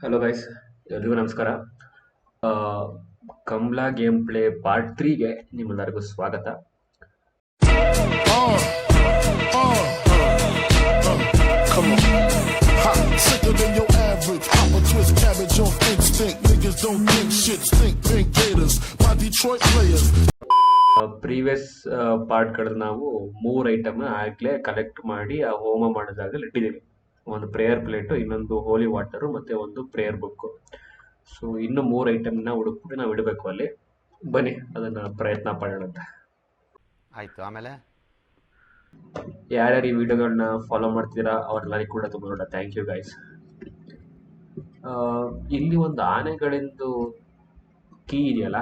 Hello guys ಎಲ್ರಿಗೂ ನಮಸ್ಕಾರ. Kamla game play part ತ್ರೀಗೆ ನಿಮ್ಮೆಲ್ಲರಿಗೂ ಸ್ವಾಗತ. ಪ್ರೀವಿಯಸ್ ಪಾರ್ಟ್ ಕಡೆ ನಾವು ಮೂರು ಐಟಮ್ ಆಗಲೇ ಕಲೆಕ್ಟ್ ಮಾಡಿ, ಆ ಹೋಮ ಮಾಡೋದಾಗಲಿ ಇಟ್ಟಿದ್ದೀವಿ. ಒಂದು ಪ್ರೇಯರ್ ಪ್ಲೇಟು ಇನ್ನೊಂದು ಹೋಲಿ ವಾಟರು ಮತ್ತು ಒಂದು ಪ್ರೇಯರ್ ಬುಕ್ಕು ಸೊ ಇನ್ನು ಮೂರು ಐಟಮ್ನ ಹುಡುಕ್ಬಿಟ್ಟು ನಾವು ಇಡಬೇಕು ಅಲ್ಲಿ. ಬನ್ನಿ ಅದನ್ನು ಪ್ರಯತ್ನ ಪಡೋಣ ಅಂತ. ಆಯ್ತು ಆಮೇಲೆ? ಯಾರ್ಯಾರು ಈ ವಿಡಿಯೋಗಳನ್ನ ಫಾಲೋ ಮಾಡ್ತೀರಾ ಅವ್ರೆಲ್ಲರಿಗೂ ಕೂಡ ತುಂಬ ದೊಡ್ಡ ಥ್ಯಾಂಕ್ ಯು ಗೈಸ್ ಇಲ್ಲಿ ಒಂದು ಆನೆಗಳಿಂದು ಕೀ ಇದೆಯಲ್ಲ?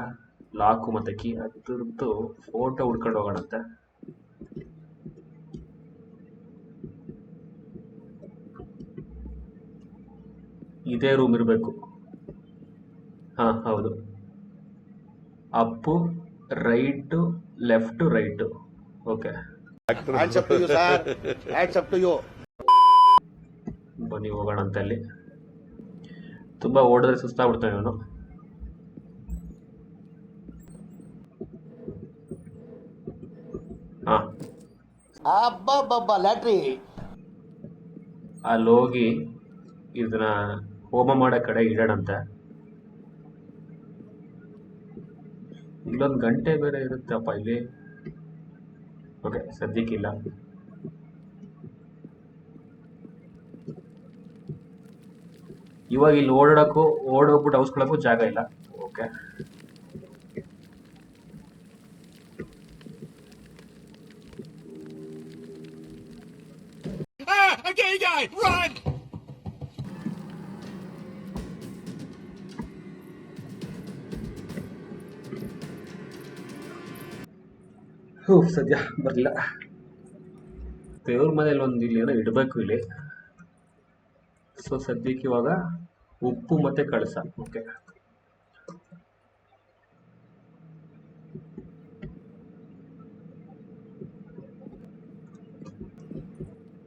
ಲಾಕು ಮತ್ತು ಕೀ ಅದ್ರದ್ದು ಫೋಟೋ ಹುಡ್ಕೊಂಡು ಹೋಗೋಣಂತೆ ಇದೇ ರೂಮ್ ಇರಬೇಕು. ಹಾಂ ಹೌದು. Up right left right okay ಬನ್ನಿ ಹೋಗೋಣ ಅಂತ ಅಲ್ಲಿ ತುಂಬ ಓಡಿದ್ರೆ ಸುಸ್ತಾಗ್ಬಿಡ್ತಾನೆ ಇವನು. ಹಾಂ. ಲ್ಯಾಟ್ರಿ. ಅಲ್ಲಿ ಹೋಗಿ ಇದನ್ನ ಹೋಮ ಮಾಡೋ ಕಡೆ ಇಡೋಣಂತೆ ಇಲ್ಲೊಂದು ಗಂಟೆ ಬೇರೆ ಇರುತ್ತಪ್ಪ ಇಲ್ಲಿ. ಓಕೆ ಸದ್ಯಕ್ಕಿಲ್ಲ. ಇವಾಗ ಇಲ್ಲಿ ಓಡಾಡಕ್ಕೂ, ಓಡೋಗ್ಬಿಟ್ಟು ಔಸ್ಕೊಳಕ್ಕೂ ಜಾಗ ಇಲ್ಲ. ಓಕೆ ಹೂ, ಸದ್ಯ ಬರಲಿಲ್ಲ. ದೇವ್ರ ಮನೇಲಿ ಒಂದು ಇಲ್ಲಿ ಏನೋ ಇಡಬೇಕು ಇಲ್ಲಿ. ಸೊ ಸದ್ಯಕ್ಕೆ ಇವಾಗ ಉಪ್ಪು ಮತ್ತೆ ಕಳಸ. ಓಕೆ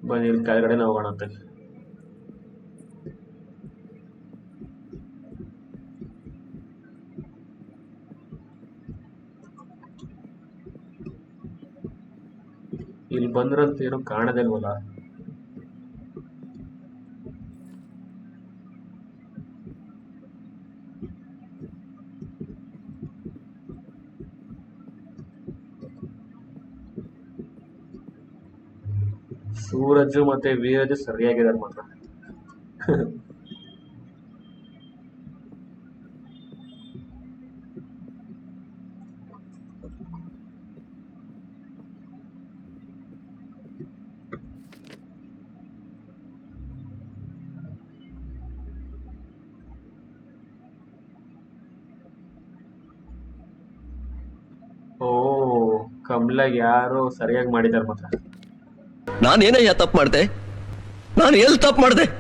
ಬನ್ನಿ, ಇಲ್ಲಿ ಹೋಗೋಣ ಹೋಗೋಣಂತೆ ಇಲ್ಲಿ ಬಂದ್ರಂತ ಏನು ಕಾಣದಿಲ್ವಲ್ಲ. ಸೂರಜ್ ಮತ್ತೆ ವೀರಜ್ ಸರಿಯಾಗಿದ್ದಾರೆ ಮಾತ್ರ ಓ ಕಮ್ಲಾಗ್ ಯಾರು ಸರಿಯಾಗಿ ಮಾಡಿದಾರೆ ಮಾತ್ರ. ನಾನೇನಯ್ಯ ತಪ್ಪು ಮಾಡಿದೆ? ನಾನು ಎಲ್ಲಿ ತಪ್ಪು ಮಾಡ್ದೆ?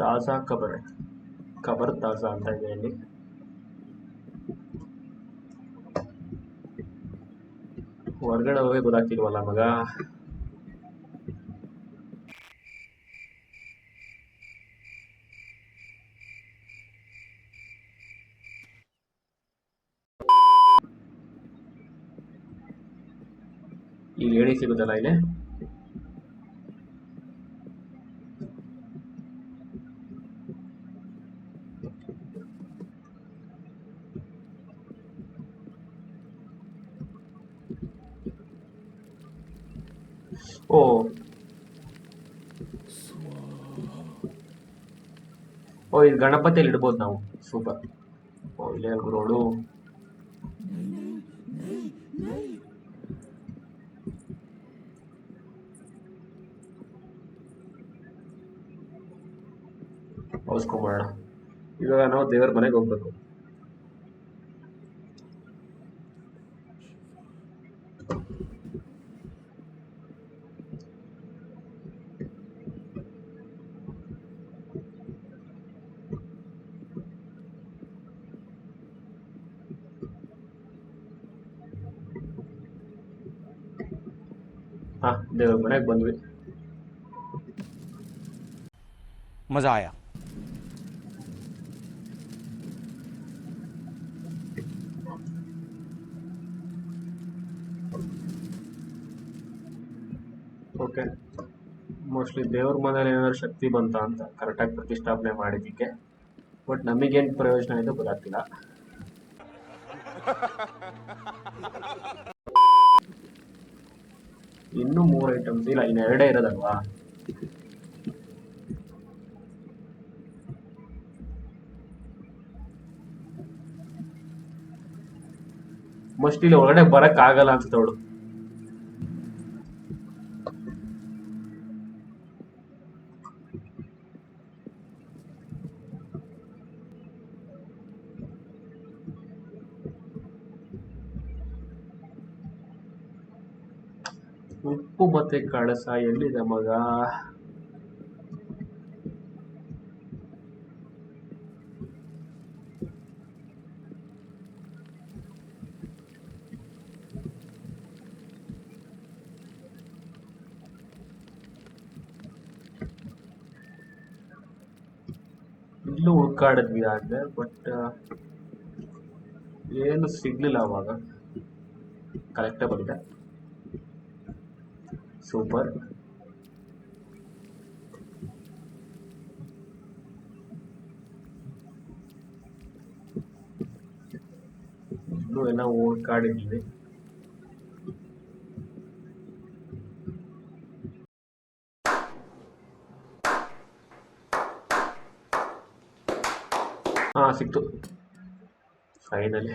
ತಾಜಾ ಕಬರ್ ಕಬರ್ ತಾಜಾ ಅಂತ ಇದೆ ಇಲ್ಲಿ ಹೊರಗಡೆ ಹೋಗಿ ಗೊತ್ತಾಗ್ತಿಲ್ವಲ್ಲ ಮಗ ಇಲ್ಲಿ ಏಣಿ ಸಿಗುತ್ತಲ್ಲ ಇಲ್ಲಿ ಓ ಓ ಇದು ಗಣಪತಿಯಲ್ಲಿ ಇಡ್ಬೋದು ನಾವು. ಸೂಪರ್ ಓ ಇಲ್ಲೇ ರೋಡು ಔಸ್ಕೊಂಬೋಣ ಇವಾಗ ನಾವು ದೇವರ ಮನೆಗೆ ಹೋಗ್ಬೇಕು. ಹಾ ದೇವ್ರ ಮನೆಗೆ ಬಂದ್ವಿ मज़ा आया ಓಕೆ ಮೋಸ್ಟ್ಲಿ ದೇವ್ರ ಮನೇಲಿ ಏನಾದ್ರು ಶಕ್ತಿ ಬಂತ ಅಂತ ಕರೆಕ್ಟಾಗಿ ಪ್ರತಿಷ್ಠಾಪನೆ ಮಾಡಿದ್ದಕ್ಕೆ ಬಟ್ ನಮಗೇನು ಪ್ರಯೋಜನ ಇದೆ ಗೊತ್ತಾಗ್ತಿಲ್ಲ ಇನ್ನೂ ಮೂರು ಐಟಮ್ಸ್ ಇಲ್ಲ ಇನ್ನು ಎರಡೇ ಇರೋದಲ್ವಾ? ಮೋಸ್ಟ್ಲಿ ಒಳಗಡೆ ಬರಕ್ ಆಗಲ್ಲ ಅಂತ ಅವಳು ಉಪ್ಪು ಮತ್ತೆ ಕಳಸ ಎಲ್ಲಿದೆ ಮಗ? ಇಲ್ಲೂ ಹುಡ್ಕಾಡಿದ್ವಿ ಆದ್ರೆ ಬಟ್ ಏನು ಸಿಗ್ಲಿಲ್ಲ ಅವಾಗ. ಕರೆಕ್ಟಾಗಿ ಇದೆ ಸೂಪರ್ ಇಲ್ಲೂ ಎಲ್ಲ ಹುಡ್ಕಾಡಿದ್ವಿ ಹಾ ಸಿಕ್ತು ಫೈನಲಿ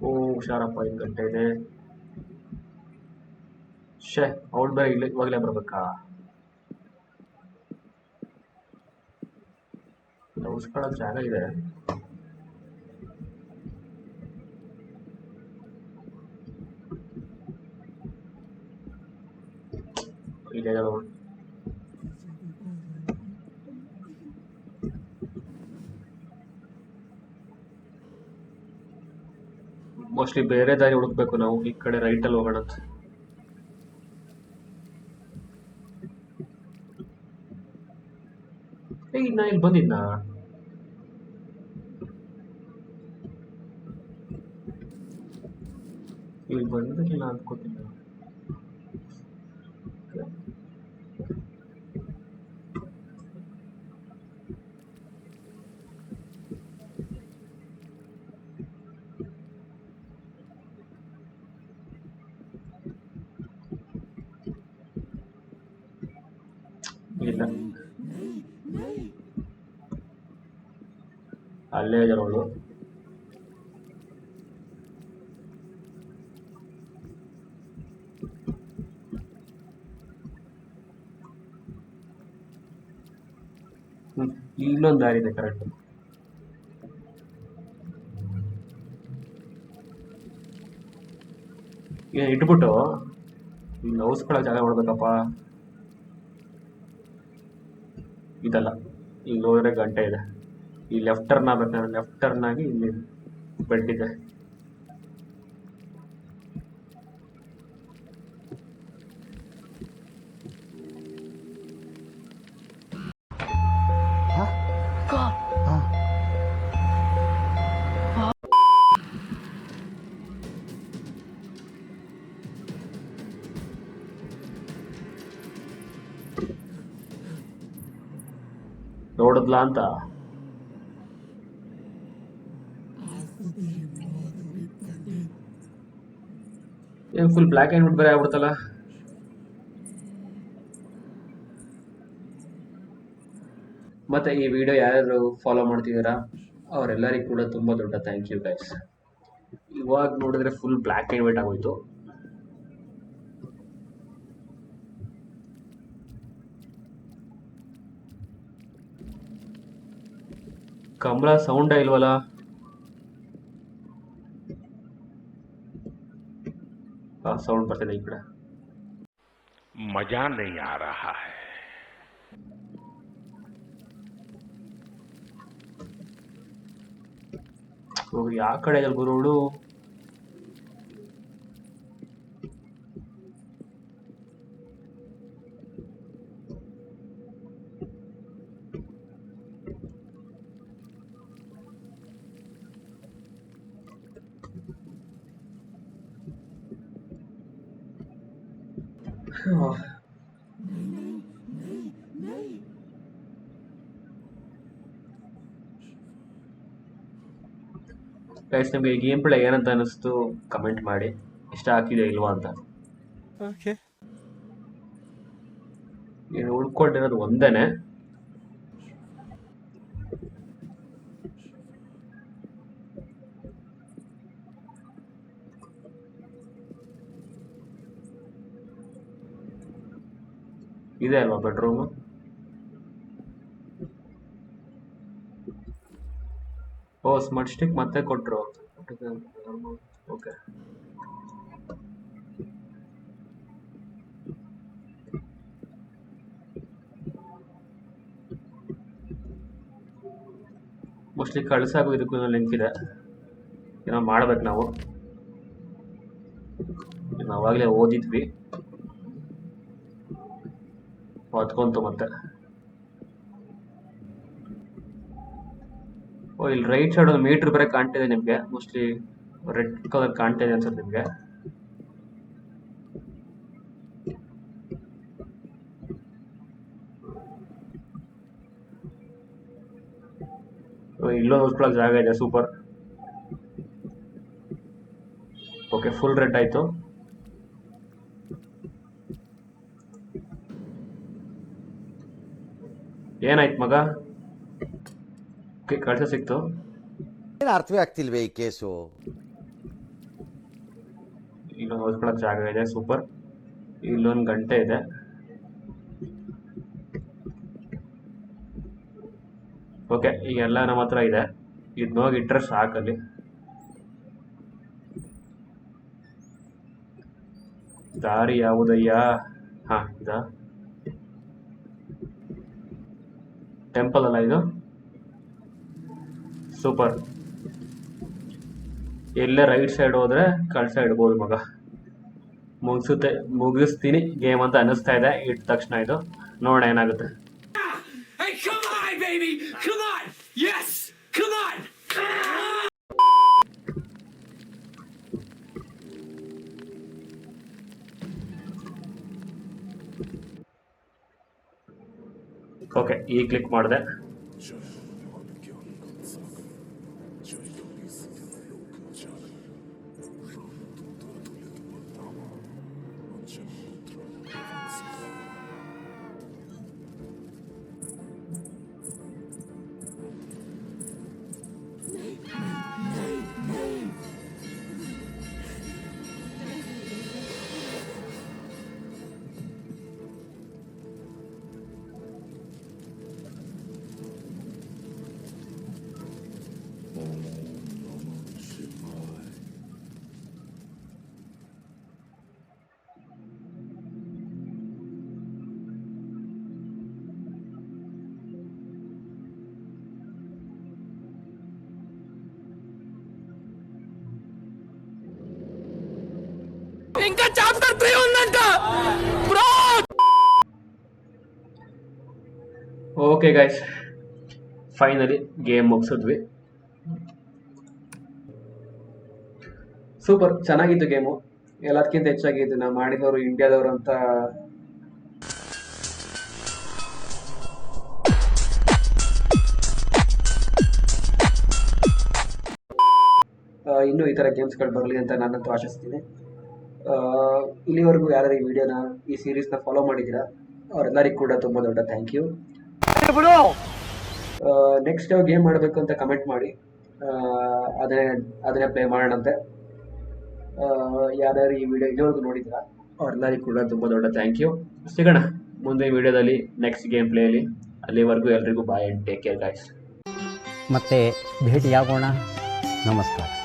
ಓ ಹುಷಾರಪ್ಪ ಐದು ಗಂಟೆ ಇದೆ? ಶೇ ಅವಳು ಬೇರೆ ಇಲ್ಲಿ ಇವಾಗಲೇ ಬರ್ಬೇಕಾ? ಉಸ್ಕೊಳ್ಳೋ ಜಾಗ ಇದೆ. ಇದೆ ಮೋಸ್ಟ್ಲಿ ಬೇರೆ ದಾರಿ ಹುಡುಕ್ಬೇಕು ನಾವು, ಈ ಕಡೆ ರೈಟ್ ಅಲ್ಲಿ ಹೋಗೋಣ ಅಂತ. ಏ ನಾ ಇಲ್ಲಿ ಬಂದಿದ್ನ? ಇಲ್ಲಿ ಬಂದಿರಲಿಲ್ಲ ಅನ್ಕೋತೀನಿ ಇಲ್ಲ ಅಲ್ಲೇ ಇದ್ದಾರೆ ಇನ್ನೊಂದು ದಾರಿ ಇದೆ ಕರೆಕ್ಟ್ ಇಟ್ಬಿಟ್ಟು. ಈ ನೌಸ್ಕೊಳ್ಳೋ ಜಾಗ ಮಾಡ್ಬೇಕಪ್ಪ ಇದಲ್ಲ, ಇಲ್ಲಿ ಹೋದ್ರೆ ಗಂಟೆ ಇದೆ. ಈ ಲೆಫ್ಟ್ ಟರ್ನ್ ಆಗ್ಬೇಕಾದ್ರೆ ಲೆಫ್ಟ್ ಟರ್ನ್ ಆಗಿ ಇಲ್ಲಿ ಬೆಡ್ ಇದೆ. ನೋಡಿದ್ಲಾ ಅಂತ? ಏನ್ ಫುಲ್ ಬ್ಲ್ಯಾಕ್ ಆ್ಯಂಡ್ ವೈಟ್ ಬೇರೆ ಆಗ್ಬಿಡ್ತಲ್ಲ? ಮತ್ತೆ ಈ ವಿಡಿಯೋ ಯಾರು ಫಾಲೋ ಮಾಡ್ತಿದ್ದೀರಾ? ಅವರೆಲ್ಲರಿಗೂ ಕೂಡ ತುಂಬ ದೊಡ್ಡ ಥ್ಯಾಂಕ್ ಯು ಗೈಸ್ ಇವಾಗ ನೋಡಿದ್ರೆ ಫುಲ್ ಬ್ಲ್ಯಾಕ್ ಆ್ಯಂಡ್ ವೈಟ್ ಆಗೋಯ್ತು. ಕಮಲ ಸೌಂಡ ಇಲ್ವಲ್ಲ? ಸೌಂಡ್ ಬರ್ತಿದೆ ಈ ಕಡೆ. ಮಜಾ ನೈ ಆ ರಹಾ ಹೈ. ಹೋಗಿ ಆ ಕಡೆ ಗುರುಗಳು ಗುರುಗಳು ಗೈಸ್ ನಿಮಗೆ ಗೇಮ್ ಪ್ಲೇ ಏನಂತ ಅನಿಸ್ತು ಕಮೆಂಟ್ ಮಾಡಿ. ಇಷ್ಟ ಆಗ್ತಿದೆ ಇಲ್ವಾ ಅಂತ? ಓಕೆ ಉಳ್ಕೊಂಡಿರೋದು ಒಂದೇನೆ. ಇದೆ ಅಲ್ವಾ ಬೆಡ್ರೂಮ್ ಓ ಸ್ಮಾರ್ಟ್ ಸ್ಟಿಕ್ ಮತ್ತೆ ಕೊಟ್ಟರು ಓಕೆ ಮೋಸ್ಟ್ಲಿ ಕಳ್ಸಾಗು ಇದಕ್ಕೂ ಲಿಂಕ್ ಇದೆ. ಏನೋ ಮಾಡ್ಬೇಕು ನಾವು. ನಾವಾಗಲೇ ಓದಿದ್ವಿ. ಹೊತ್ಕೊಂತು ಮತ್ತೆ. ಓ, ಇಲ್ಲಿ ರೈಟ್ ಸೈಡ್ ಒಂದು ಮೀಟರ್ ಬೇರೆ ಕಾಣ್ತಿದೆ ನಿಮಗೆ. ಮೋಸ್ಟ್ಲಿ ರೆಡ್ ಕಲರ್ ಕಾಣ್ತಿದೆ ಅನ್ಸುತ್ತೆ ನಿಮಗೆ. ಇಲ್ಲೊಂದು ಉಳ್ಕೊಳ್ಳೋಕೆ ಜಾಗ ಇದೆ ಸೂಪರ್ ಓಕೆ ಫುಲ್ ರೆಡ್ ಆಯ್ತು. ಏನಾಯ್ತು ಮಗ? ಓಕೆ ಕಳ್ಸ ಸಿಕ್ತು. ಏನು ಅರ್ಥವೇ ಆಗ್ತಿಲ್ವೇ ಈ ಕೇಸು? ಇಲ್ಲೊಂದು ಓದ್ಕೊಳಕ್ ಜಾಗ ಇದೆ ಸೂಪರ್ ಇಲ್ಲೊಂದು ಗಂಟೆ ಇದೆ. ಓಕೆ ಈಗೆಲ್ಲ ನಮ್ಮ ಹತ್ರ ಇದೆ. ಇದು ಹೋಗಿ ಇಟ್ಟರೆ ಸಾಕಲ್ಲಿ ದಾರಿ ಯಾವುದಯ್ಯ? ಹಾ ಇದಾ? ಟೆಂಪಲ್ ಅಲ್ಲ ಇದು? ಸೂಪರ್. ಎಲ್ಲೇ ರೈಟ್ ಸೈಡ್ ಹೋದ್ರೆ ಕಳ್ಸ ಇಡ್ಬೋದು ಮಗ. ಮುಗಿಸುತ್ತೆ, ಮುಗಿಸ್ತೀನಿ ಗೇಮ್ ಅಂತ ಅನ್ನಿಸ್ತಾ ಇದೆ ಇಟ್ಟ ತಕ್ಷಣ ಇದು. ನೋಡೋಣ ಏನಾಗುತ್ತೆ. ಓಕೆ ಈ ಕ್ಲಿಕ್ ಮಾಡಿದೆ. ಓಕೆ ಗೈಸ್ ಫೈನಲಿ ಗೇಮ್ ಮುಗಿಸಿದ್ವಿ. ಸೂಪರ್ ಚೆನ್ನಾಗಿತ್ತು ಗೇಮು ಎಲ್ಲದಕ್ಕಿಂತ ಹೆಚ್ಚಾಗಿ ಇದನ್ನ ಮಾಡಿದವರು, ಇಂಡಿಯಾದವರು ಅಂತ. ಇನ್ನೂ ಈ ಥರ ಗೇಮ್ಸ್ಗಳು ಬರಲಿ ಅಂತ ನಾನಂತೂ ಆಶಿಸ್ತೀನಿ. ಇಲ್ಲಿವರೆಗೂ ಯಾರು ಈ ವಿಡಿಯೋನ ಈ ಸೀರೀಸ್ನ ಫಾಲೋ ಮಾಡಿದ್ದೀರಾ? ಅವರೆಲ್ಲರಿಗೂ ಕೂಡ ತುಂಬ ದೊಡ್ಡ ಥ್ಯಾಂಕ್ ಯು ನೆಕ್ಸ್ಟ್ ಗೇಮ್ ಮಾಡಬೇಕು ಅಂತ ಕಮೆಂಟ್ ಮಾಡಿ. ಅದನ್ನೇ ಅದನ್ನೇ ಪ್ಲೇ ಮಾಡೋಣಂತೆ. ಯಾರ್ಯಾರು ಈ ವಿಡಿಯೋ ಇಲ್ಲಿವರೆಗೂ ನೋಡಿದ್ದೀರಾ? ಅವ್ರೆಲ್ಲರಿಗೂ ಕೂಡ ತುಂಬ ದೊಡ್ಡ ಥ್ಯಾಂಕ್ ಯು ಸಿಗೋಣ ಮುಂದೆ ವಿಡಿಯೋದಲ್ಲಿ ನೆಕ್ಸ್ಟ್ ಗೇಮ್ ಪ್ಲೇಯಲ್ಲಿ ಅಲ್ಲಿವರೆಗೂ ಎಲ್ರಿಗೂ bye and take care guys ಮತ್ತೆ ಭೇಟಿಯಾಗೋಣ. ನಮಸ್ಕಾರ.